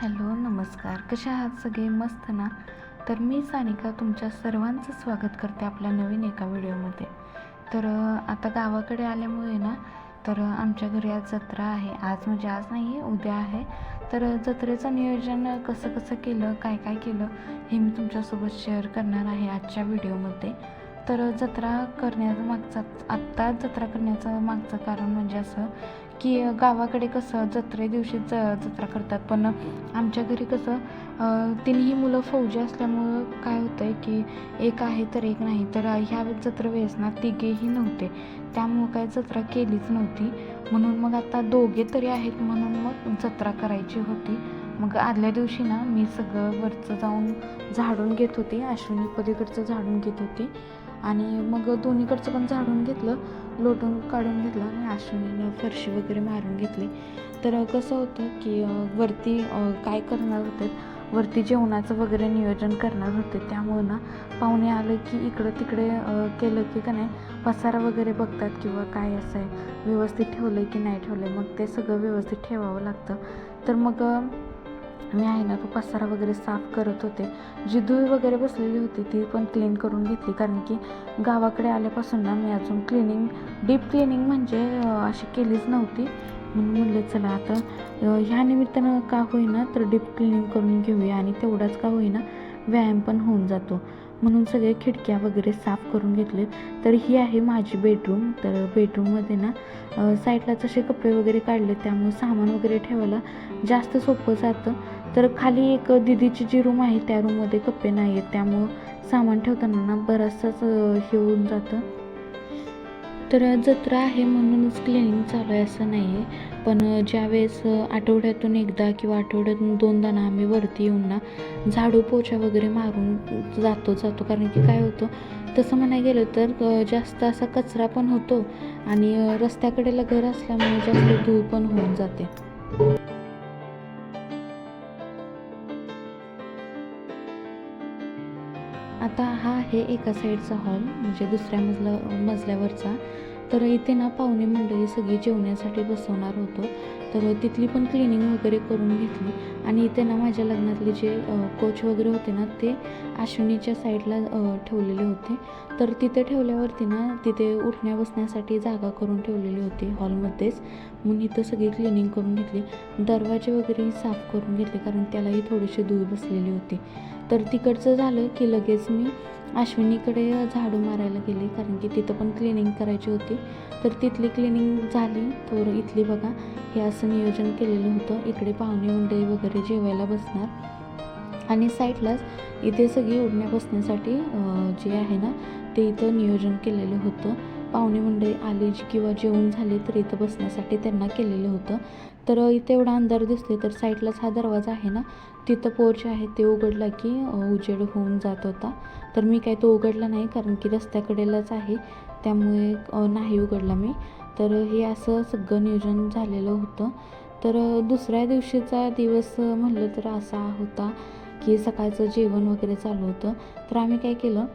Hello नमस्कार. कशा आहात सगळे? मस्त ना? तर मी सानिका तुमच्या सर्वांचं स्वागत करते आपल्या नवीन एका व्हिडिओमध्ये. तर आता गावाकडे आल्यामुळे ना तर आमच्या घरी आज जत्रा आहे. आज म्हणजे आज नाही आहे उद्या आहे. तर जत्रेचं नियोजन कसं कसं केलं काय काय केलं हे मी तुमच्यासोबत शेअर करणार आहे आजच्या व्हिडिओमध्ये. तर जत्रा करण्याचं मागचा आत्ता जत्रा करण्याचं मागचं कारण म्हणजे असं की गावाकडे कसं जत्रे दिवशी ज जत्रा करतात पण आमच्या घरी कसं तिन्ही मुलं फौजी असल्यामुळं काय होतं आहे की एक आहे तर एक नाही तर ह्या जत्रा वेळेस ना तिघेही नव्हते. त्यामुळं काय जत्रा केलीच नव्हती. म्हणून मग आता दोघे तरी आहेत म्हणून मग जत्रा करायची होती. मग आदल्या दिवशी ना मी सगळं वरचं जाऊन झाडून घेत होते अश्विनी पलीकडचं झाडून घेत होती. आणि मग दोन्हीकडचं पण झाडून घेतलं. लोटून काढून घेतलं आणि अश्विनीनं फरशी वगैरे मारून घेतली. तर कसं होतं की वरती काय करणार होते? वरती जेवणाचं वगैरे नियोजन करणार होते. त्यामुळं ना पाहुणे आलं की इकडं तिकडे केलं की का नाही पसारा वगैरे बघतात किंवा काय असं आहे व्यवस्थित ठेवलं आहे की नाही ठेवलं आहे मग ते सगळं व्यवस्थित ठेवावं लागतं. तर मग मी आहे ना तो पसारा वगैरे साफ करत होते. जी धूळ वगैरे बसलेली होती ती पण क्लीन करून घेतली. कारण की गावाकडे आल्यापासून ना मी अजून क्लिनिंग डीप क्लिनिंग म्हणजे अशी केलीच नव्हती. म्हणून म्हणले चला आता ह्या निमित्तानं का होईना तर डीप क्लिनिंग करून घेऊया आणि तेवढाच का होईना व्यायाम पण होऊन जातो. म्हणून सगळे खिडक्या वगैरे साफ करून घेतले तर ही आहे माझी बेडरूम तर बेडरूममध्ये ना साईडला जसे कपडे वगैरे काढले त्यामुळे सामान वगैरे ठेवायला जास्त सोपं जातं. तर खाली एक दिदीची जी रूम आहे त्या रूममध्ये कप्पे नाही आहेत त्यामुळं सामान ठेवताना ना बराचसाच हे होऊन जातं. तर जत्रा आहे म्हणूनच क्लिनिंग चालू आहे असं नाही आहे पण ज्यावेळेस आठवड्यातून एकदा किंवा आठवड्यातून दोनदा ना आम्ही वरती येऊन ना झाडू पोछा वगैरे मारून जातो जातो. कारण की काय होतं तसं म्हणायला गेलं तर जास्त असा कचरा पण होतो आणि रस्त्याकडेला घर असल्यामुळे जास्त धूळ पण होऊन जाते. आता हा आहे एका साईडचा हॉल म्हणजे दुसऱ्या मजला मजल्यावरचा. तर इथे ना पाहुणे मंडळी सगळी जेवण्यासाठी बसवणार होतो. तर तिथली पण क्लिनिंग वगैरे करून घेतली. आणि इथे ना माझ्या लग्नातले जे कोच वगैरे होते ना ते अश्विनीच्या साईडला ठेवलेले होते. तर तिथे ठेवल्यावरती ना तिथे उठण्या बसण्यासाठी जागा करून ठेवलेली होती हॉलमध्येच म्हणून इथं सगळी क्लिनिंग करून घेतली. दरवाजे वगैरे साफ करून घेतले कारण त्यालाही थोडीशी धूळ बसलेली होती. तर तिकडचं झालं की लगेच मी अश्विनीकडे झाडू मारायला गेले कारण की तिथं पण क्लिनिंग करायची होती. तर तिथली क्लिनिंग झाली तर इथली बघा. हे असं नियोजन केलेलं होतं. इकडे पाहुणे मंडळी वगैरे जेवायला बसणार. आणि साईडलाच इथे सगळी उडण्या बसण्यासाठी जे आहे ना ते इथं नियोजन केलेलं होतं. पाहुणे मंडळी आले किंवा जेवण झाले तर इथं बसण्यासाठी त्यांना केलेलं होतं. तर इथे एवढा अंधार दिसले तर साईडलाच हा दरवाजा आहे ना तिथं पोर्च आहे ते उघडला की उजेड होऊन जात होता. तर मी काय तो उघडला नाही कारण की रस्त्याकडेलाच आहे. त्यामुळे नाही उघडला मी. तर हे असं सगळं नियोजन झालेलं होतं. तर दुसऱ्या दिवशीचा दिवस म्हणलं तर असा होता की सकाळचं जेवण वगैरे चालू होतं. तर आम्ही काय केलं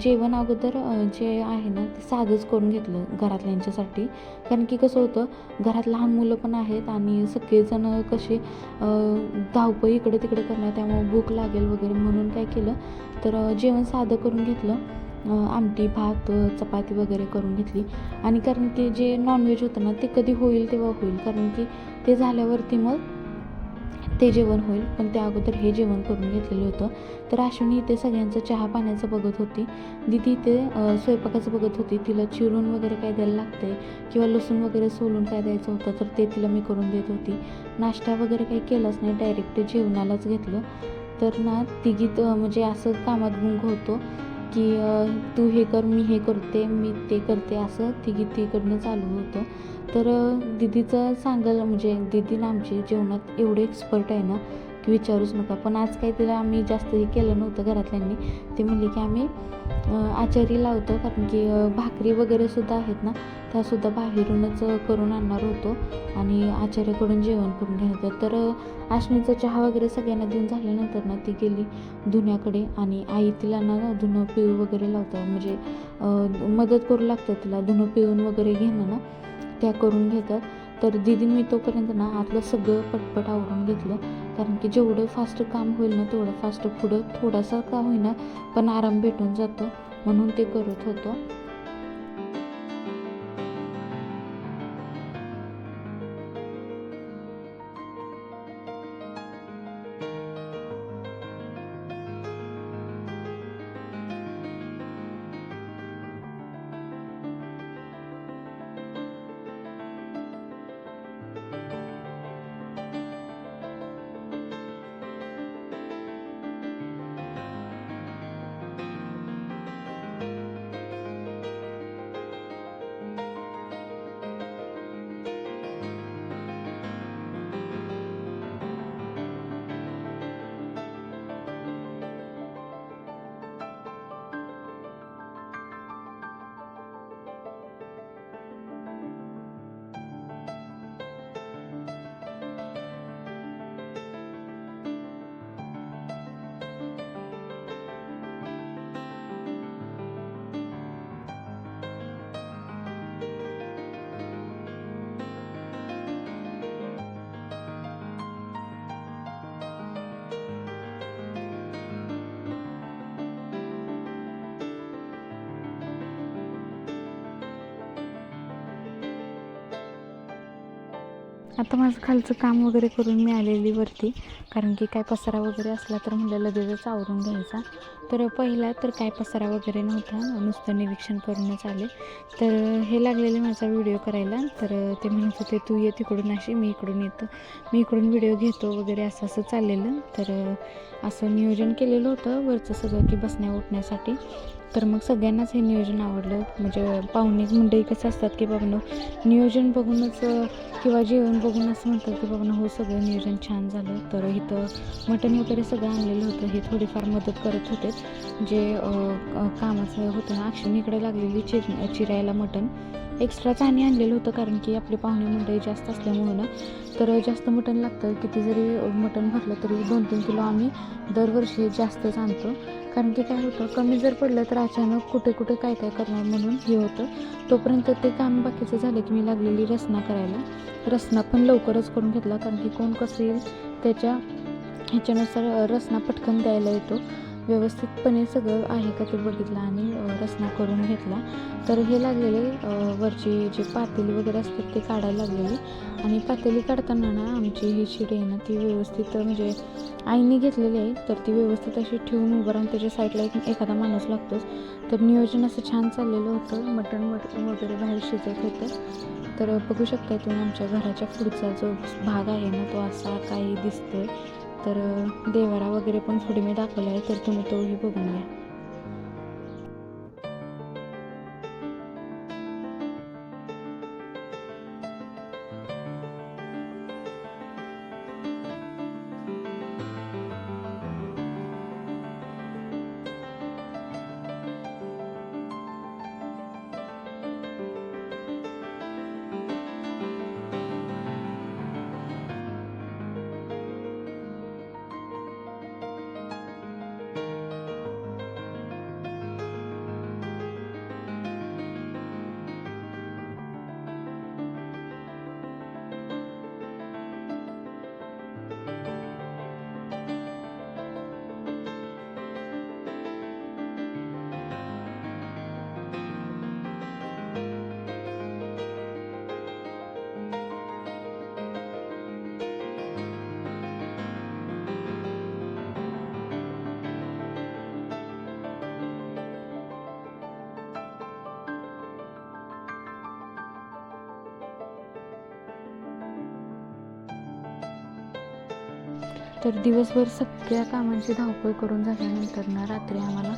जेवण अगोदर जे आहे ना ते साधंच करून घेतलं घरातल्यांच्यासाठी. कारण की कसं होतं घरात लहान मुलं पण आहेत आणि सगळेजण कसे धावपळ इकडे तिकडे करणार त्यामुळे भूक लागेल वगैरे म्हणून काय केलं. तर जेवण साधं करून घेतलं. आमटी भात चपाती वगैरे करून घेतली. आणि कारण की जे नॉनव्हेज होतं ना ते कधी होईल तेव्हा होईल. कारण की ते झाल्यावरती मग ते जेवण होईल. पण त्या अगोदर हे जेवण करून घेतलेलं होतं. तर अश्विनी इथे सगळ्यांचं चहा पाण्याचं बघत होती. दिदी इथे स्वयंपाकाचं बघत होती. तिला चिरून वगैरे काय द्यायला लागते किंवा लसूण वगैरे सोलून काय द्यायचं होतं तर ते तिला मी करून देत होती. नाश्ता वगैरे काही केलाच नाही. डायरेक्ट जेवणालाच घेतलं. तर ना तिघीत म्हणजे असं कामात गुंग होतो. की तू हे कर मी हे करते मी ते करते असं तिघी तिकडनं चालू होतं. तर दिदीचं सांगायला म्हणजे दिदीनं आमची जेवणात एवढे एक्सपर्ट आहे ना की विचारूच नका. पण आज काही तिला आम्ही जास्त हे केलं नव्हतं घरातल्यांनी. ते म्हणले की आम्ही आचारी लावतो कारण की भाकरी वगैरे सुद्धा आहेत ना त्यासुद्धा बाहेरूनच करून आणणार होतो. आणि आचार्याकडून जेवण करून घ्यायचं तर अ, चहा वगैरे सगळ्यांना देऊन झाल्यानंतर ना ती गेली धुण्याकडे आणि आई तिला ना धुणं पिऊ वगैरे लावतं. म्हणजे मदत करू लागतं तिला धुणं पिऊन वगैरे घेणं ना त्या करून घेतात. तर दिदी मी तोपर्यंत ना आतलं सगळं पटपट आवरून घेतलं. कारण की जेवढं फास्ट काम होईल ना तेवढं फास्ट पुढं थोडासा का होईना पण आराम भेटून जातो. म्हणून ते करत होतो. आता माझं खालचं काम वगैरे करून मी आलेली वरती. कारण की काय पसारा वगैरे असला तर म्हणलं लगेचच आवरून घ्यायचा. तर पहिला तर काय पसारा वगैरे नव्हता. नुसतं निरीक्षण करूनच आले. तर हे लागलेले माझा व्हिडिओ करायला. तर ते म्हणत होते तू ये तिकडून अशी मी इकडून येतो. मी इकडून व्हिडिओ घेतो वगैरे असं असं चाललेलं. तर असं नियोजन केलेलं होतं वरचं सगळं की बसण्या उठण्यासाठी. तर मग सगळ्यांनाच हे नियोजन आवडलं. म्हणजे पाहुणे मंडळी कसं असतात की बाबा नियोजन बघूनच किंवा जेवण बघून असं म्हणतात की बाबा हो सगळं नियोजन छान झालं. तर इथं मटण वगैरे सगळं आणलेलं होतं. हे थोडीफार मदत करत होते. जे कामाचं होतं ना अक्षनीकडे लागलेली चिर चिरायला मटण. एक्स्ट्राच आणि आणलेलं होतं कारण की आपले पाहुणे मंडळी जास्त असल्यामुळं ना तर जास्त मटण लागतं. किती जरी मटण भरलं तरी दोन तीन किलो आम्ही दरवर्षी जास्तच आणतो. कारण की काय होतं कमी जर पडलं तर अचानक कुठे कुठे काय काय करणार म्हणून हे होतं. तोपर्यंत ते काम बाकीचं झालं की मी लागलेली रसना करायला. रसना पण लवकरच करून घेतला कारण की कोण कसं येईल त्याच्या ह्याच्यानुसार रसना पटकन द्यायला येतो. व्यवस्थितपणे सगळं आहे का ते बघितलं आणि रचना रसना करून घेतला. तर हे लागलेले अ, वरची जे पातेली वगैरे असतात ते काढायला लागलेली. आणि पातेली काढताना ना आमची ही शिडी आहे ना ती व्यवस्थित म्हणजे आईने घेतलेली आहे तर ती व्यवस्थित अशी ठेवून उभं राहून त्याच्या साईडला एक एखादा माणूस लागतोच. तर नियोजन असं छान चाललेलं होतं. मटण वट वगैरे बाहेर शिजत होतं. तर बघू शकता तुम्ही आमच्या घराच्या पुढचा जो भाग आहे ना तो असा काही दिसतोय. तर देवारा वगैरे पण पुढे मी दाखवला आहे तर तुम्ही तोही बघून घ्या. तर दिवसभर सगळ्या कामांची धावपळ करून झाल्यानंतर ना रात्री आम्हाला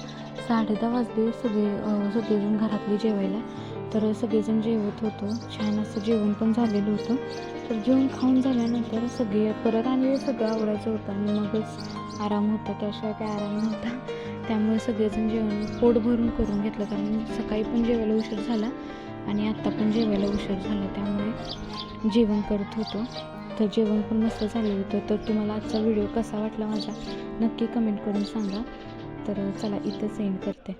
साडे दहा वाजले सगळे सगळेजण घरातले जेवायला. तर सगळेजण जेवत होतो. छान असं जेवण पण झालेलं होतं. तर जेवण खाऊन झाल्यानंतर सगळे परत आणि सगळं आवडायचं होतं आणि मगच आराम होता. त्याशिवाय काय आराम नव्हता. त्यामुळे सगळेजण जेवण पोट भरून करून घेतलं. कारण सकाळी पण जेवायला उशीर झाला आणि आत्ता पण जेवायला उशीर झाला. त्यामुळे जेवण करत होतो. तर जेवण पण मस्त झालेलं होतं. तर तुम्हाला आजचा व्हिडिओ कसा वाटला माझा नक्की कमेंट करून सांगा. तर चला इथं सेंड करते.